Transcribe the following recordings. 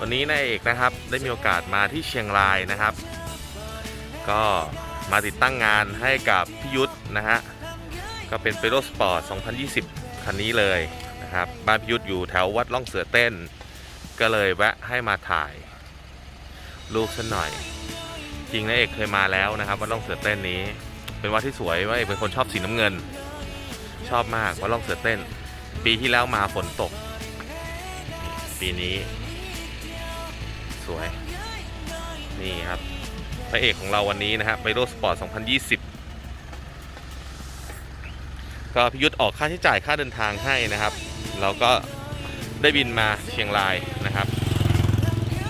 วันนี้นายเอกนะครับได้มีโอกาสมาที่เชียงรายนะครับ ก็มาติดตั้งงานให้กับพี่ยุทธนะฮะก็เป็นเปโ o สปอร์ต 2020 คันนี้เลยนะครับบ้านพี่ยุทธอยู่แถววัดล่องเสือเต้น ก็เลยแวะให้มาถ่ายรูปสัหน่อย จริงนายเอกเคยมาแล้วนะครับวัดล่องเสือเต้นนี้ เป็นวัดที่สวยว่าเอกเป็นคนชอบสีน้ำเงิน ชอบมากวัดล่องเสือเต้น ปีที่แล้วมาฝนตก ปีนี้ สวย นี่ครับพระเอกของเราวันนี้นะครับไบโรสปอร์ต 2020 ก็พิยุทธออกค่าใช้จ่ายค่าเดินทางให้นะครับ เราก็ได้บินมาเชียงรายนะครับ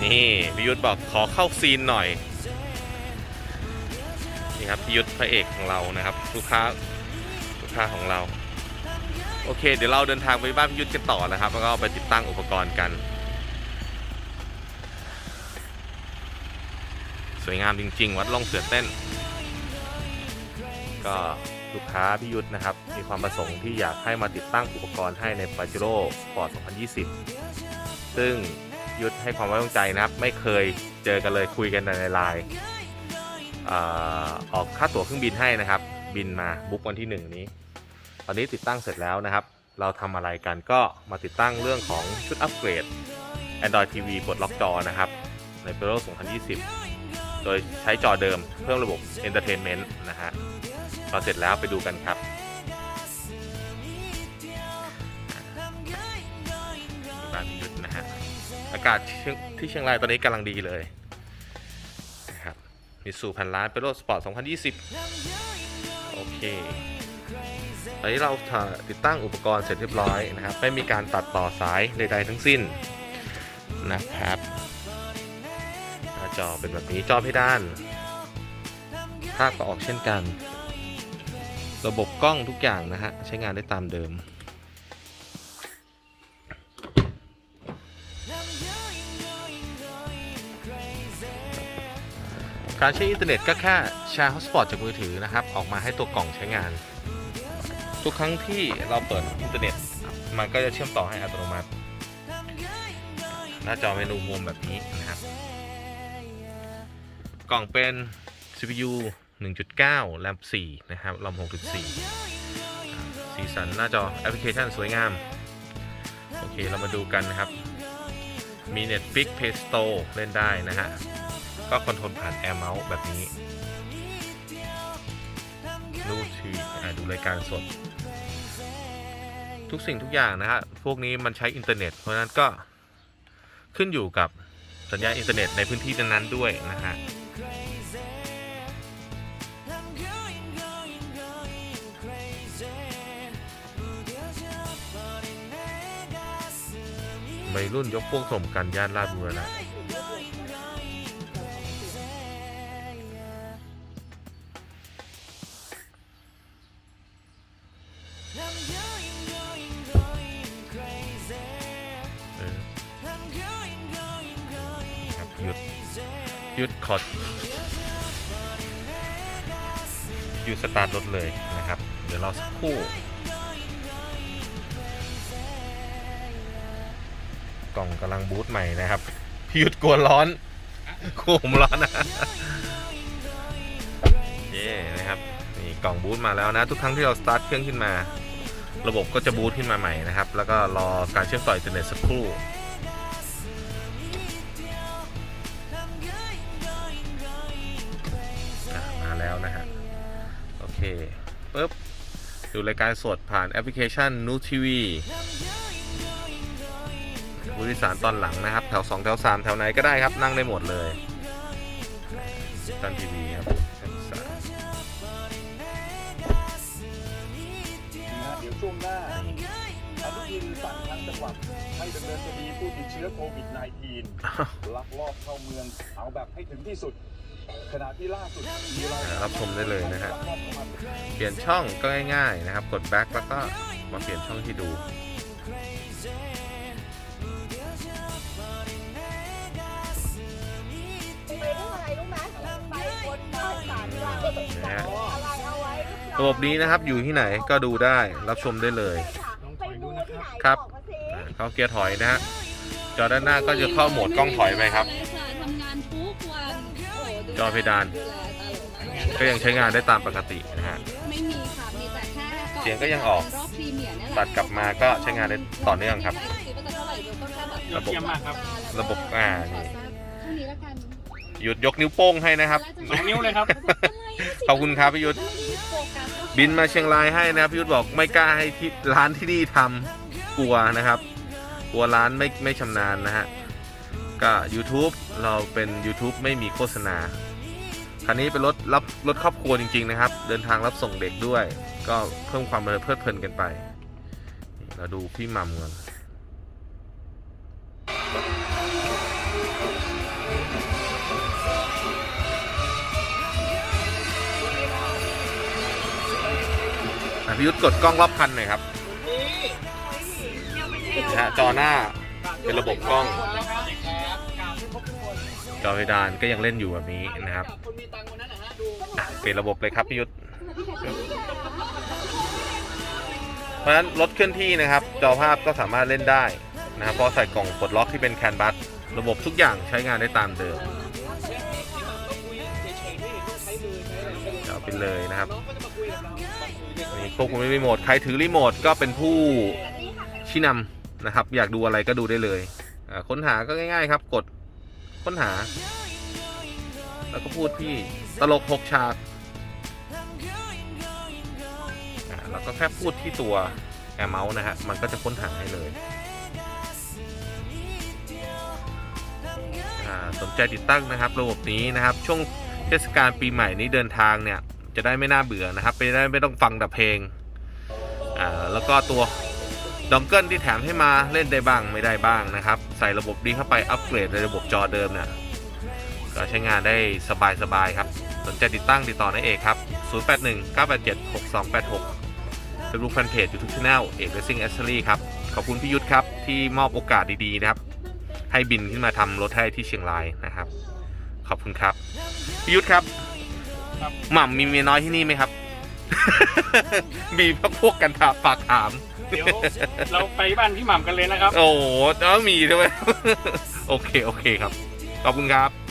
นี่พิยุทธบอกขอเข้าซีนหน่อยนี่ครับพิยุทธพระเอกของเรานะครับ ลูกค้าลูกค้าของเรา โอเค เดี๋ยวเราเดินทางไปบ้านพิยุทธกันต่อนะครับ แล้วก็ไปติดตั้งอุปกรณ์กัน สวยงามจริง ๆ วัดล่องเสือเต้น ก็ลูกค้าพี่ยุทธนะครับ มีความประสงค์ที่อยากให้มาติดตั้งอุปกรณ์ให้ในปาจิโร่สปอร์ต2020 ซึ่งยุทธให้ความไว้วางใจนะครับ ไม่เคยเจอกันเลยคุยกันในไลน์อออกค่าตั๋วเครื่องบินให้นะครับ บินมาบุ๊กวันที่1นี้ ตอนนี้ติดตั้งเสร็จแล้วนะครับ เราทำอะไรกันก็มาติดตั้งเรื่องของชุดอัปเกรด Android TV ปลดล็อกจอนะครับ ใน p e r o 2020 โดยใช้จอเดิมเพิ่มระบบ Entertainment นะฮะพอเสร็จแล้วไปดูกันครับบ้านพิยุทธนะฮะอากาศที่เชียงรายตอนนี้กำลังดีเลยนะครับมิสูพันล้านเปโรสปอร์ต 2020 โอเค ตอนนี้เราติดตั้งอุปกรณ์เสร็จเรียบร้อยนะครับ ไม่มีการตัดต่อสายใดๆทั้งสิ้นนะครับจอเป็นแบบนี้จอเพดานภาพก็ออกเช่นกัน ระบบกล้องทุกอย่างนะฮะ ใช้งานได้ตามเดิม การใช้อินเทอร์เน็ตก็แค่แชร์ฮอตสปอตจากมือถือนะครับ ออกมาให้ตัวกล่องใช้งาน ทุกครั้งที่เราเปิดอินเทอร์เน็ต มันก็จะเชื่อมต่อให้อัตโนมัติ หน้าจอเมนูโฮมแบบนี้นะครับ กล่องเป็น CPU 1.9 แรม 4 นะครับรอม6.4 สีสันหน้าจอแอปพลิเคชันสวยงาม โอเค เรามาดูกันนะครับ มี Netflix Play Store เล่นได้นะฮะ ก็คอนโทรลผ่าน Air Mouse แบบนี้ ดูทีดูรายการสด ทุกสิ่งทุกอย่างนะฮะพวกนี้มันใช้อินเทอร์เน็ต เพราะฉะนั้นก็ขึ้นอยู่กับสัญญาณอินเทอร์เน็ตในพื้นที่นั้นๆด้วยนะฮะวัยรุ่นยกพวกสมกันย่านลาดบุรณะ หยุดหยุดขอดหยุดสตาร์ทรถเลยนะครับ เดี๋ยวรอสักครู่กล่องกำลังบูตใหม่นะครับพี่ยุดกลัวร้อนกลัวผมร้อนนะเย้นะครับนี่กล่องบูตมาแล้วนะ ทุกครั้งที่เราสตาร์ทเครื่องขึ้นมา ระบบก็จะบูตขึ้นมาใหม่นะครับ แล้วก็รอการเชื่อมต่ออินเทอร์เน็ตสักครู่ ปุ๊บดูรายการสดผ่านแอปพลิเคชันนูทีวีผู้โดยสารตอนหลังนะครับ แถว 2 แถว 3 แถวไหนก็ได้ครับ นั่งได้หมดเลยตันทีวีครับแถวสามนะเดี๋ยวช่วงหน้าอนุทินสั่งทางจังหวัดให้ดำเนินคดีผู้ติดเชื้อโควิด -19 ลักลอบเข้าเมืองเอาแบบให้ถึงที่สุด ขณะที่ล่าสุดมีรายงานรับชมได้เลยนะฮะลักลอบเข้ามาเปลี่ยนช่องก็ง่ายๆนะครับ กด back แล้วก็มาเปลี่ยนช่องที่ดูไปเรื่องอะไรรู้ไหมไปบนบ้านศาลเรานะฮะอะไรเอาไว้ก็คือระบบนี้นะครับอยู่ที่ไหนก็ดูได้รับชมได้เลยไปดูที่ไหนครับอกมาสิอ่าเข้าเกียร์ถอยนะฮะจอด้านหน้าก็จะเข้าโหมดกล้องถอยไปครับ จอเพดานดูแลตลอดก็ยังใช้งานได้ตามปกตินะฮะ ไม่มีค่ะมีแต่แค่ก่อนเสียงก็ยังออก รอบพรีเมียร์เนี่ยแหละตัดกลับมาก็ใช้งานได้ต่อเนื่องครับซื้อมาจะเท่าไหร่เดี๋ยวก็แค่แบบระบบ เยี่ยมมากครับ ระบบอ่าขอทราบเท่านี้แล้วกันหยุดยกนิ้วโป้งให้นะครับ สองนิ้วเลยครับ ขอบคุณครับพี่ยุทธ บินมาเชียงรายให้นะครับพี่ยุทธบอกไม่กล้าให้ที่ร้านที่นี่ทำกลัวนะครับ กลัวร้านไม่ไม่ชำนาญนะฮะ ก็ YouTube เราเป็น YouTube ไม่มีโฆษณา คันนี้เป็นรถรับรถครอบครัวจริง ๆ นะครับ เดินทางรับส่งเด็กด้วย ก็เพิ่มความเพลิดเพลินกันไปนี่เราดูพี่หมัมก่อนอะพี่ยุทธกดกล้องรอบคันหน่อยครับนะฮะจอหน้าเป็นระบบกล้อง จอเพดานก็ยังเล่นอยู่แบบนี้นะครับเปลี่ยนระบบเลยครับพี่ยุทธเพราะฉะนั้นรถเคลื่อนที่นะครับ จอภาพก็สามารถเล่นได้นะครับเพราะใส่กล่องปลดล็อกที่เป็นแคนบัสระบบทุกอย่างใช้งานได้ตามเดิมเอาไปเลยนะครับนี่ควบคุมรีโมทใครถือรีโมทก็เป็นผู้ชี้นำนะครับ อยากดูอะไรก็ดูได้เลยค้นหาก็ง่าย ๆ ครับกด ค้นหา แล้วก็พูดพี่ตลกหกฉากแล้วก็แค่พูดที่ตัวแอร์เมาส์นะฮะ มันก็จะค้นหาให้เลยอ่าสนใจติดตั้งนะครับ ระบบนี้นะครับ ช่วงเทศกาลปีใหม่นี้เดินทางเนี่ย จะได้ไม่น่าเบื่อนะครับไม่ได้ไม่ต้องฟังแต่เพลง อ่า แล้วก็ตัว ดองเกิลที่แถมให้มาเล่นได้บ้างไม่ได้บ้างนะครับ ใส่ระบบนี้เข้าไปอัปเกรดในระบบจอเดิมเนี่ยก็ใช้งานได้สบายๆครับ สนใจติดตั้งติดต่อในเอกครับ 081 987 6286 Facebook Fanpage YouTube Channel เอก Racing Accessory ครับ ขอบคุณพี่ยุทธครับ ที่มอบโอกาสดีๆนะครับ ให้บินขึ้นมาทำรถให้ที่เชียงรายนะครับ ขอบคุณครับพี่ยุทธครับครับหม่ำมีเมียน้อยที่นี่ไหมครับ มีพวกพวกกันถามฝากถาม เดี๋ยวเราไปบ้านพี่หม่ำกันเลยนะครับ โอ้โหแล้วมีด้วย โอเค โอเคครับ ขอบคุณครับ